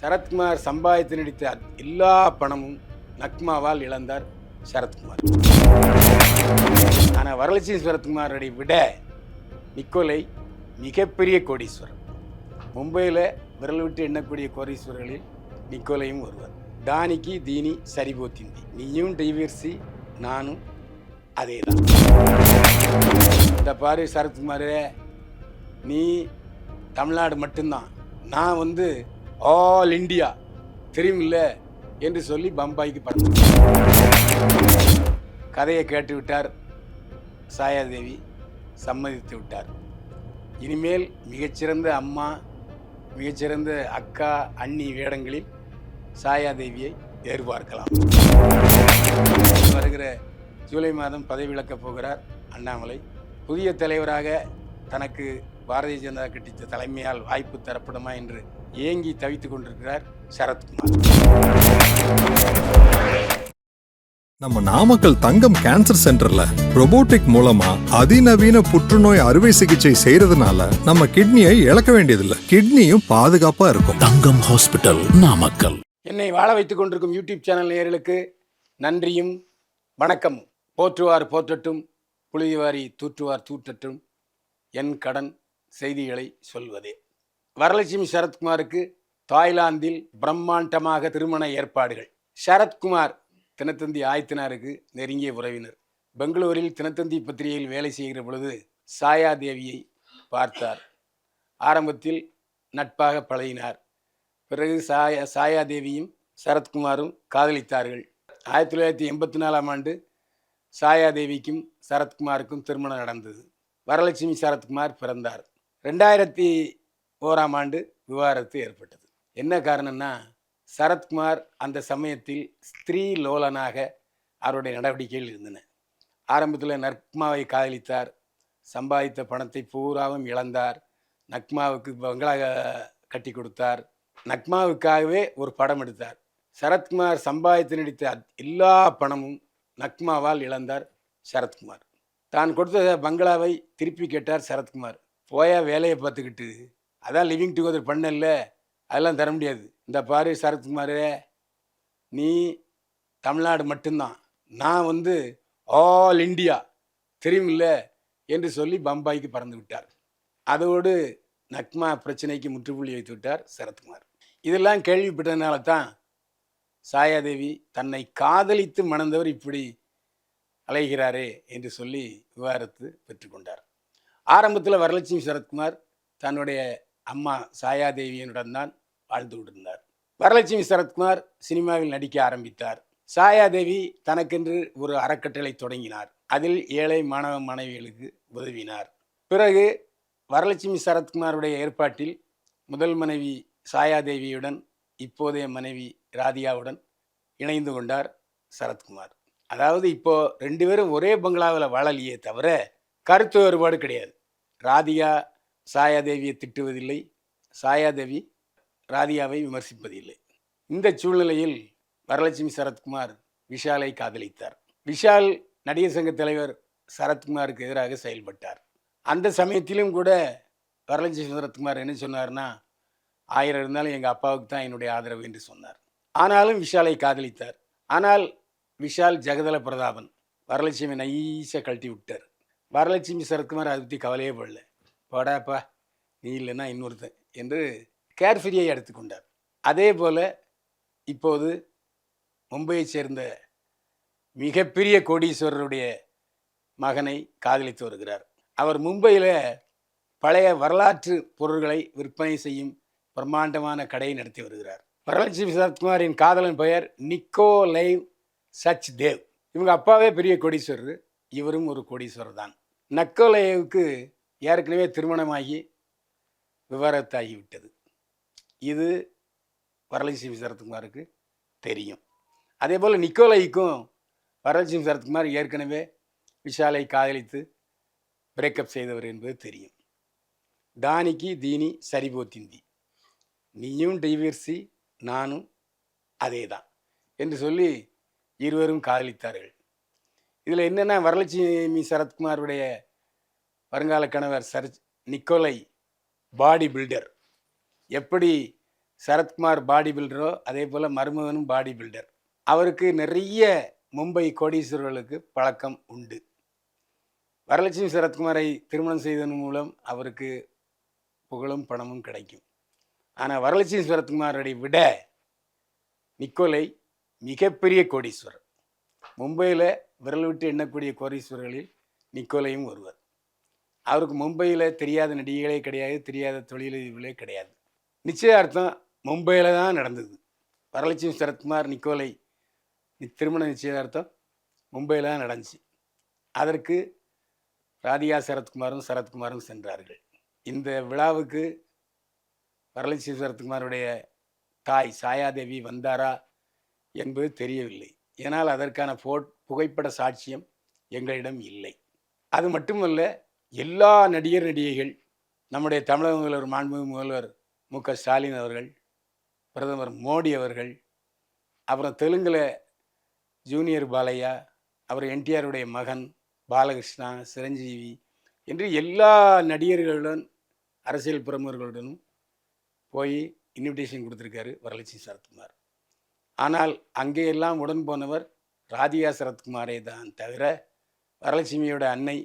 சரத்குமார் சம்பாதித்து நடித்த எல்லா பணமும் நக்மாவால் இழந்தார் சரத்குமார். ஆனால் வரலட்சுமி சரத்குமாரை விட நிக்கோலை மிகப்பெரிய கோடீஸ்வரர். மும்பையில் விரல் விட்டு எண்ணக்கூடிய கோடீஸ்வரர்களில் நிக்கோலையும் ஒருவர். தானிக்கு தீனி சரிபோத்திந்தி நீயும் டைவர்சி நானும் அதே தான் இந்த பாரு சரத்குமாரே நீ தமிழ்நாடு மட்டும்தான். நான் வந்து ஆல் இந்தியா தெரியுமில்ல? என்று சொல்லி பம்பாய்க்கு படம் கதையை கேட்டு விட்டார் சாயாதேவி. சம்மதித்து விட்டார். இனிமேல் மிகச்சிறந்த அம்மா மிகச்சிறந்த அக்கா அண்ணி வேடங்களில் சாயாதேவியை எதிர்பார்க்கலாம் வருகிற ஜூலை மாதம் பதவி விலக்கப் போகிறார் அண்ணாமலை. புதிய தலைவராக தனக்கு பாரதிய ஜனதா கட்சி தலைமையால் வாய்ப்பு தரப்படுமா என்று ஏங்கி தவித்துக் கொண்டிருக்கிறார் சரத்குமார். நம்ம நாமக்கல் தங்கம் கேன்சர் சென்டர்ல robotic மூலமா அதிநவீன புற்றுநோய் அறுவை சிகிச்சை செய்யறதுனால நம்ம கிட்னியை இழக்க வேண்டியதில்லை. கிட்னியும் பாதுகாப்பா இருக்கும். தங்கம் ஹாஸ்பிட்டல் நாமக்கல். என்னை வாழ வைத்துக் கொண்டிருக்கும் யூடியூப் சேனல் நேயர்களுக்கு நன்றியும் வணக்கமும் போற்றுவார் போற்றட்டும் புழுதிவாரி தூற்றுவார் தூற்றட்டும் என் கடன் செய்திகளை சொல்வதே. வரலட்சுமி சரத்குமாருக்கு தாய்லாந்தில் பிரம்மாண்டமாக திருமண ஏற்பாடுகள். சரத்குமார் தினத்தந்தி ஆயத்தினாருக்கு நெருங்கிய உறவினர். பெங்களூரில் தினத்தந்தி பத்திரிகையில் வேலை செய்கிற பொழுது சாயா தேவியை பார்த்தார். ஆரம்பத்தில் நட்பாக பழகினார். பிறகு சாயா சாயாதேவியும் சரத்குமாரும் காதலித்தார்கள். ஆயிரத்தி தொள்ளாயிரத்தி எண்பத்தி நாலாம் ஆண்டு சாயாதேவிக்கும் சரத்குமாருக்கும் திருமணம் நடந்தது. வரலட்சுமி சரத்குமார் பிறந்தார். ரெண்டாயிரத்தி ஓராம் ஆண்டு விவாகரத்து ஏற்பட்டது. என்ன காரணம்னா சரத்குமார் அந்த சமயத்தில் ஸ்திரீ லோலனாக அவருடைய நடவடிக்கைகள் இருந்தன. ஆரம்பத்தில் நக்மாவை காதலித்தார். சம்பாதித்த பணத்தை பூராவும் இழந்தார். நக்மாவுக்கு பங்களா கட்டி கொடுத்தார். நக்மாவுக்காகவே ஒரு படம் எடுத்தார். சரத்குமார் சம்பாதித்து நடித்த எல்லா பணமும் நக்மாவால் இழந்தார் சரத்குமார். தான் கொடுத்த பங்களாவை திருப்பி கேட்டார் சரத்குமார். போயா வேலையை பார்த்துக்கிட்டு அதான் லிவிங் டுகெதர் பண்ணல அதெல்லாம் தர முடியாது. இந்த பாரு சரத்குமாரே நீ தமிழ்நாடு மட்டும்தான். நான் வந்து ஆல் இந்தியா தெரியுமில்ல? என்று சொல்லி பம்பாய்க்கு பறந்து விட்டார். அதோடு நக்மா பிரச்சனைக்கு முற்றுப்புள்ளி வைத்து விட்டார் சரத்குமார். இதெல்லாம் கேள்விப்பட்டதுனால தான் சாயாதேவி தன்னை காதலித்து மணந்தவர் இப்படி அலைகிறாரே என்று சொல்லி விவாதத்து பெற்றுக்கொண்டார். ஆரம்பத்தில் வரலட்சுமி சரத்குமார் தன்னுடைய அம்மா சாயாதேவியனுடன் தான் வாழ்ந்து கொண்டிருந்தார். வரலட்சுமி சரத்குமார் சினிமாவில் நடிக்க ஆரம்பித்தார். சாயாதேவி தனக்கென்று ஒரு அறக்கட்டளை தொடங்கினார். அதில் ஏழை மாணவ மாணவிகளுக்கு உதவினார். பிறகு வரலட்சுமி சரத்குமாருடைய ஏற்பாட்டில் முதல் மனைவி சாயாதேவியுடன் இப்போதைய மனைவி ராதிகாவுடன் இணைந்து கொண்டார் சரத்குமார். அதாவது இப்போ ரெண்டு பேரும் ஒரே பங்களாவில் வாழலையே தவிர கருத்து வேறுபாடு கிடையாது. ராதிகா சாயாதேவியை திட்டுவதில்லை சாயாதேவி ராதியாவை விமர்சிப்பதில்லை. இந்த சூழ்நிலையில் வரலட்சுமி சரத்குமார் விஷாலை காதலித்தார். விஷால் நடிகர் சங்க தலைவர் சரத்குமாருக்கு எதிராக செயல்பட்டார். அந்த சமயத்திலும் கூட வரலட்சுமி சரத்குமார் என்ன சொன்னார்னா ஆயிரம் இருந்தாலும் எங்கள் அப்பாவுக்கு தான் என்னுடைய ஆதரவு என்று சொன்னார். ஆனாலும் விஷாலை காதலித்தார். ஆனால் விஷால் ஜெகதல பிரதாபன் வரலட்சுமி நைஸாக கழட்டி விட்டார். வரலட்சுமி சரத்குமார் அதை பற்றி கவலையே படல. போடாப்பா நீ இல்லைன்னா இன்னொருத்தன் என்று கேர்ஃபிரியை எடுத்துக்கொண்டார். அதே போல் இப்போது மும்பையை சேர்ந்த மிகப்பெரிய கோடீஸ்வரருடைய மகனை காதலித்து வருகிறார். அவர் மும்பையில் பழைய வரலாற்று பொருள்களை விற்பனை செய்யும் பிரம்மாண்டமான கடையை நடத்தி வருகிறார். வரலட்சுமி சரத்குமாரின் காதலன் பெயர் நிக்கோ லைவ் சச் தேவ் இவங்க அப்பாவே பெரிய கோடீஸ்வரர் இவரும் ஒரு கோடீஸ்வரர் தான். நக்கோலேவுக்கு ஏற்கனவே திருமணமாகி விவரத்தாகிவிட்டது. இது வரலட்சுமி சரத்குமாருக்கு தெரியும். அதே போல் நிக்கோலைக்கும் வரலட்சுமி சரத்குமார் ஏற்கனவே விஷாலை காதலித்து பிரேக்கப் செய்தவர் என்பது தெரியும். தானிக்கு தீனி சரிபோத்திந்தி. நீயும் டைவர்சி நானும் அதே தான் என்று சொல்லி இருவரும் காதலித்தார்கள். இதில் என்னென்னா வரலட்சுமி சரத்குமாருடைய வருங்கால கணவர் சர் நிக்கோலை பாடி பில்டர். எப்படி சரத்குமார் பாடி பில்டரோ அதே போல் மருமகனும் பாடி பில்டர். அவருக்கு நிறைய மும்பை கோடீஸ்வரர்களுக்கு பழக்கம் உண்டு. வரலட்சுமி சரத்குமாரை திருமணம் செய்ததன் மூலம் அவருக்கு புகழும் பணமும் கிடைக்கும். ஆனால் வரலட்சுமி சரத்குமாரை விட நிக்கோலை மிகப்பெரிய கோடீஸ்வரர். மும்பையில் விரல் விட்டு எண்ணக்கூடிய கோடீஸ்வரர்களில் நிக்கோலையும் ஒருவர். அவருக்கு மும்பையில் தெரியாத நடிகைகளே கிடையாது தெரியாத தொழிலதிபர்களே கிடையாது. நிச்சயார்த்தம் மும்பையில் தான் நடந்தது. வரலட்சுமி சரத்குமார் நிக்கோலை திருமண நிச்சயதார்த்தம் மும்பையில் தான் நடந்துச்சு. அதற்கு ராதிகா சரத்குமாரும் சரத்குமாரும் சென்றார்கள். இந்த விழாவுக்கு வரலட்சுமி சரத்குமாருடைய தாய் சாயாதேவி வந்தாரா என்பது தெரியவில்லை. ஏனால் அதற்கான ஃபோட் புகைப்பட சாட்சியம் எங்களிடம் இல்லை. அது மட்டுமல்ல எல்லா நடிகர் நடிகைகள் நம்முடைய தமிழக முதல்வர் மாண்புமிகு முதல்வர் மு க ஸ்டாலின் அவர்கள் பிரதமர் மோடி அவர்கள் அப்புறம் தெலுங்கில் ஜூனியர் பாலையா அப்புறம் என்டிஆருடைய மகன் பாலகிருஷ்ணா சிரஞ்சீவி என்று எல்லா நடிகர்களுடன் அரசியல் பிரமுகர்களுடனும் போய் இன்விடேஷன் கொடுத்துருக்காரு வரலட்சுமி சரத்குமார். ஆனால் அங்கேயெல்லாம் உடன் போனவர் ராதிகா சரத்குமாரே தான் தவிர வரலட்சுமியோட அன்னை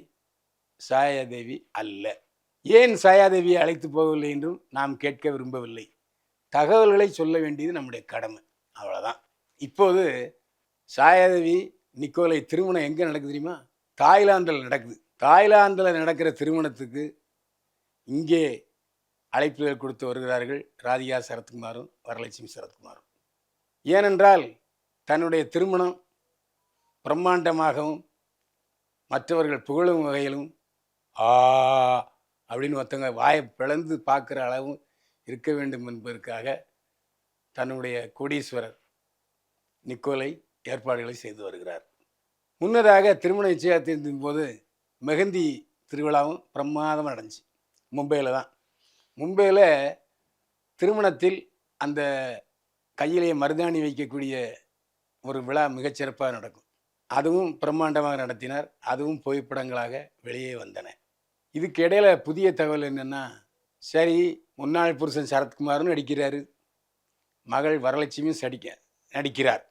சாயாதேவி அல்ல. ஏன் சாயாதேவியை அழைத்து போகவில்லை என்றும் நாம் கேட்க விரும்பவில்லை. தகவல்களை சொல்ல வேண்டியது நம்முடைய கடமை. அவ்வளோதான் இப்போது சாயாதேவி நிக்கோலை திருமணம் எங்கே நடக்குது தெரியுமா? தாய்லாந்தில் நடக்குது. தாய்லாந்தில் நடக்கிற திருமணத்துக்கு இங்கே அழைப்புகள் கொடுத்து வருகிறார்கள் ராதிகா சரத்குமாரும் வரலட்சுமி சரத்குமாரும். ஏனென்றால் தன்னுடைய திருமணம் பிரம்மாண்டமாகவும் மற்றவர்கள் புகழும் வகையிலும் ஆ அப்படின்னு ஒருத்தவங்க வாயை பிளந்து பார்க்குற அளவும் இருக்க வேண்டும் என்பதற்காக தன்னுடைய கோடீஸ்வரர் நிக்கோலை ஏற்பாடுகளை செய்து வருகிறார். முன்னதாக திருமண நிச்சயத்தின் போது மெஹந்தி திருவிழாவும் பிரமாதமாக நடந்துச்சு. மும்பையில் தான். மும்பையில் திருமணத்தில் அந்த கையிலேயே மருதாணி வைக்கக்கூடிய ஒரு விழா மிகச்சிறப்பாக நடக்கும். அதுவும் பிரம்மாண்டமாக நடத்தினார். அதுவும் புகைப்படங்களாக வெளியே வந்தன. இதுக்கு இடையில புதிய தகவல் என்னென்னா சரி முன்னாள் புருஷன் சரத்குமாரும் நடிக்கிறாரு. மகள் வரலட்சுமியும் சடிக்க நடிக்கிறார்.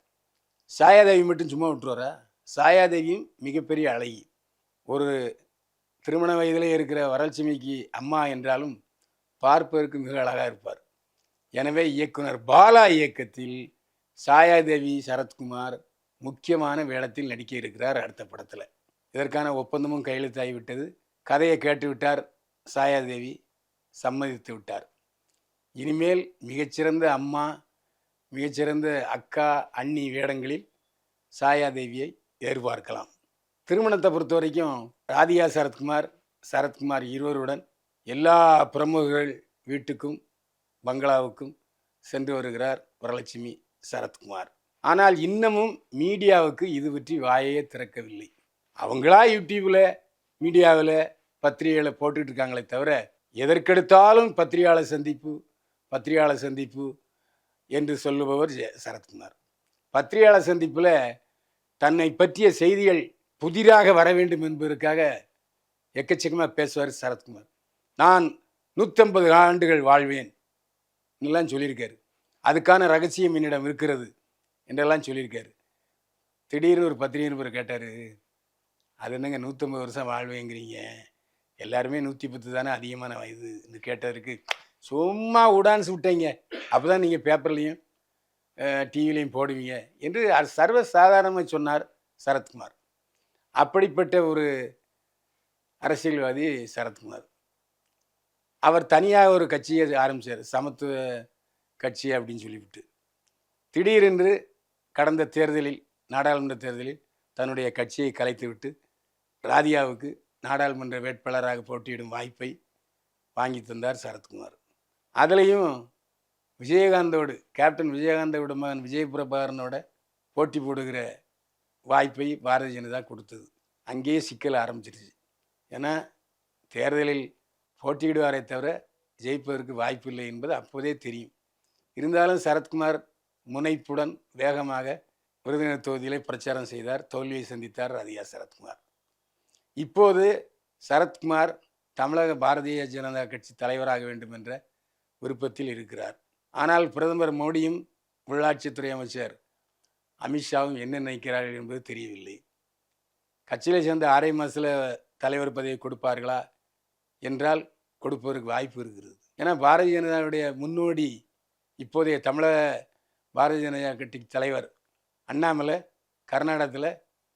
சாயாதேவி மட்டும் சும்மா விட்டுருவாரா? சாயாதேவியும் மிகப்பெரிய அழகி. ஒரு திருமண வயதிலே இருக்கிற வரலட்சுமிக்கு அம்மா என்றாலும் பார்ப்பதற்கு மிக அழகாக இருப்பார். எனவே இயக்குனர் பாலா இயக்கத்தில் சாயாதேவி சரத்குமார் முக்கியமான வேடத்தில் நடிக்க இருக்கிறார் அடுத்த படத்தில். இதற்கான ஒப்பந்தமும் கையெழுத்தாகிவிட்டது கதையை கேட்டுவிட்டார் சாயாதேவி சம்மதித்து விட்டார். இனிமேல் மிகச்சிறந்த அம்மா மிகச்சிறந்த அக்கா அண்ணி வேடங்களில் சாயாதேவியை எதிர்பார்க்கலாம். திருமணத்தை பொறுத்த வரைக்கும் ராதிகா சரத்குமார் சரத்குமார் இருவருடன் எல்லா பிரமுகர்கள் வீட்டுக்கும் பங்களாவுக்கும் சென்று வருகிறார் வரலட்சுமி சரத்குமார். ஆனால் இன்னமும் மீடியாவுக்கு இது பற்றி வாயே திறக்கவில்லை. அவங்களா யூடியூப்பில் மீடியாவில் பத்திரிகைகளை போட்டுட்டு இருக்காங்களே தவிர எதற்கெடுத்தாலும் பத்திரிகையாளர் சந்திப்பு பத்திரிகையாளர் சந்திப்பு என்று சொல்லுபவர் சரத்குமார். பத்திரிகையாளர் சந்திப்பில் தன்னை பற்றிய செய்திகள் புதிராக வர வேண்டும் என்பதற்காக எக்கச்சக்கமாக பேசுவார் சரத்குமார். நான் நூற்றம்பது ஆண்டுகள் வாழ்வேன் எல்லாம் சொல்லியிருக்காரு. அதுக்கான ரகசியம் என்னிடம் இருக்கிறது என்றெல்லாம் சொல்லியிருக்காரு. திடீர்னு ஒரு பத்திரிகை நிருபர் கேட்டார் அது என்னங்க நூற்றம்பது வருஷம் வாழ்வேங்கிறீங்க. எல்லாருமே நூற்றி பத்து தானே அதிகமான வயதுன்னு கேட்டதற்கு சும்மா உடான்ஸ் விட்டீங்க அப்போ தான் நீங்கள் பேப்பர்லேயும் டிவிலையும் போடுவீங்க என்று அது சர்வ சாதாரணமாக சொன்னார் சரத்குமார். அப்படிப்பட்ட ஒரு அரசியல்வாதி சரத்குமார். அவர் தனியாக ஒரு கட்சியை ஆரம்பித்தார் சமத்துவ கட்சி அப்படின்னு சொல்லிவிட்டு. திடீரென்று கடந்த தேர்தலில் நாடாளுமன்ற தேர்தலில் தன்னுடைய கட்சியை கலைத்துவிட்டு ராதியாவுக்கு நாடாளுமன்ற வேட்பாளராக போட்டியிடும் வாய்ப்பை வாங்கி தந்தார் சரத்குமார். அதுலேயும் விஜயகாந்தோடு கேப்டன் விஜயகாந்தோட மகன் விஜய் பிரபாகரனோட போட்டி போடுகிற வாய்ப்பை பாரதிய ஜனதா கொடுத்தது. அங்கேயே சிக்கல் ஆரம்பிச்சிருச்சு. ஏன்னா தேர்தலில் போட்டியிடுவாரே தவிர ஜெயிப்பதற்கு வாய்ப்பு இல்லை என்பது அப்போதே தெரியும். இருந்தாலும் சரத்குமார் முனைப்புடன் வேகமாக விருதுநகர் தொகுதியிலே பிரச்சாரம் செய்தார். தோல்வியை சந்தித்தார் ராதிகா சரத்குமார். இப்போது சரத்குமார் தமிழக பாரதிய ஜனதா கட்சி தலைவராக வேண்டும் என்ற விருப்பத்தில் இருக்கிறார். ஆனால் பிரதமர் மோடியும் உள்ளாட்சித்துறை அமைச்சர் அமித்ஷாவும் என்ன நினைக்கிறார்கள் என்பது தெரியவில்லை. கட்சியில் சேர்ந்த அரை மாதத்தில் தலைவர் பதவி கொடுப்பார்களா என்றால் கொடுப்பதற்கு வாய்ப்பு இருக்கிறது. ஏன்னா பாரதிய ஜனதாவுடைய முன்னோடி இப்போதைய தமிழக பாரதிய ஜனதா கட்சி தலைவர் அண்ணாமலை கர்நாடகத்தில்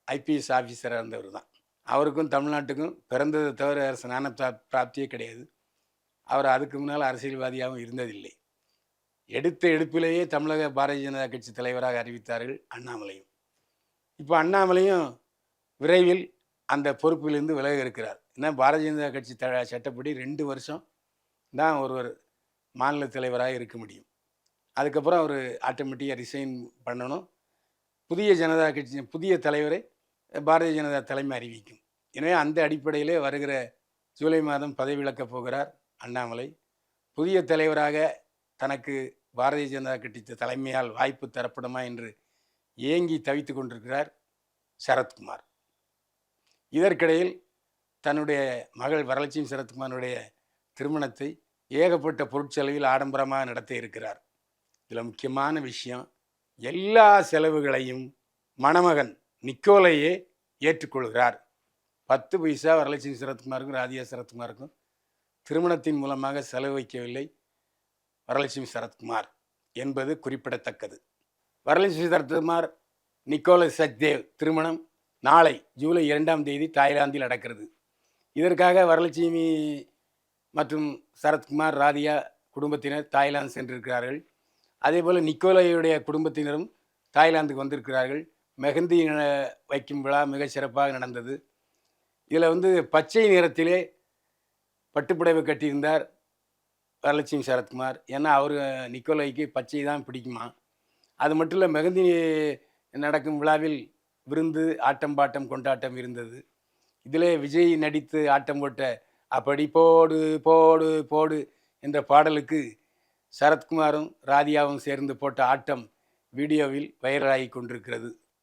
ஐபிஎஸ் ஆஃபீஸராக இருந்தவர் தான் அவருக்கும் தமிழ்நாட்டுக்கும் பிறந்தது தவிர அரசு ஞான பிராப்தியே கிடையாது. அவர் அதுக்கு முன்னால் அரசியல்வாதியாகவும் இருந்ததில்லை. எடுத்த எடுப்பிலேயே தமிழக பாரதிய ஜனதா கட்சி தலைவராக அறிவித்தார்கள் அண்ணாமலையும். இப்போ அண்ணாமலையும் விரைவில் அந்த பொறுப்பிலிருந்து விலக இருக்கிறார். ஏன்னா பாரதிய ஜனதா கட்சி த சட்டப்படி ரெண்டு வருஷம் தான் ஒருவர் மாநில தலைவராக இருக்க முடியும். அதுக்கப்புறம் அவர் ஆட்டோமேட்டிக்காக ரிசைன் பண்ணணும். புதிய ஜனதா கட்சி புதிய தலைவரை பாரதிய ஜனதா தலைமை அறிவிக்கும். எனவே அந்த அடிப்படையிலே வருகிற ஜூலை மாதம் பதவிவிலக்கப் போகிறார் அண்ணாமலை. புதிய தலைவராக தனக்கு பாரதிய ஜனதா கட்சி தலைமையால் வாய்ப்பு தரப்படுமா என்று ஏங்கி தவித்து கொண்டிருக்கிறார் சரத்குமார். இதற்கிடையில் தன்னுடைய மகள் வரலட்சுமி சரத்குமாருடைய திருமணத்தை ஏகப்பட்ட பொருட்செலவில் ஆடம்பரமாக நடத்த இருக்கிறார். இதில் முக்கியமான விஷயம் எல்லா செலவுகளையும் மணமகன் நிக்கோலையே ஏற்றுக்கொள்கிறார். பத்து பைசா வரலட்சுமி சரத்குமாருக்கும் ராதியா சரத்குமாருக்கும் திருமணத்தின் மூலமாக செலவு வைக்கவில்லை வரலட்சுமி சரத்குமார் என்பது குறிப்பிடத்தக்கது. வரலட்சுமி சரத்குமார் நிக்கோலஸ் சச்தேவ் திருமணம் நாளை ஜூலை இரண்டாம் தேதி தாய்லாந்தில் நடக்கிறது. இதற்காக வரலட்சுமி மற்றும் சரத்குமார் ராதியா குடும்பத்தினர் தாய்லாந்து சென்றிருக்கிறார்கள். அதேபோல் நிக்கோலையுடைய குடும்பத்தினரும் தாய்லாந்துக்கு வந்திருக்கிறார்கள். மெகந்தி வைக்கும் விழா மிக சிறப்பாக நடந்தது. இதில் வந்து பச்சை நிறத்திலே பட்டுப்புடவை கட்டியிருந்தார் வரலட்சுமி சரத்குமார். ஏன்னா அவர் நிக்கோலைக்கு பச்சை தான் பிடிக்குமா? அது மட்டும் இல்லை மெஹந்தி நடக்கும் விழாவில் விருந்து ஆட்டம் பாட்டம் கொண்டாட்டம் இருந்தது. இதிலே விஜய் நடித்து ஆட்டம் போட்ட அப்படி போடு போடு போடு என்ற பாடலுக்கு சரத்குமாரும் ராதியாவும் சேர்ந்து போட்ட ஆட்டம் வீடியோவில் வைரலாகி கொண்டிருக்கிறது.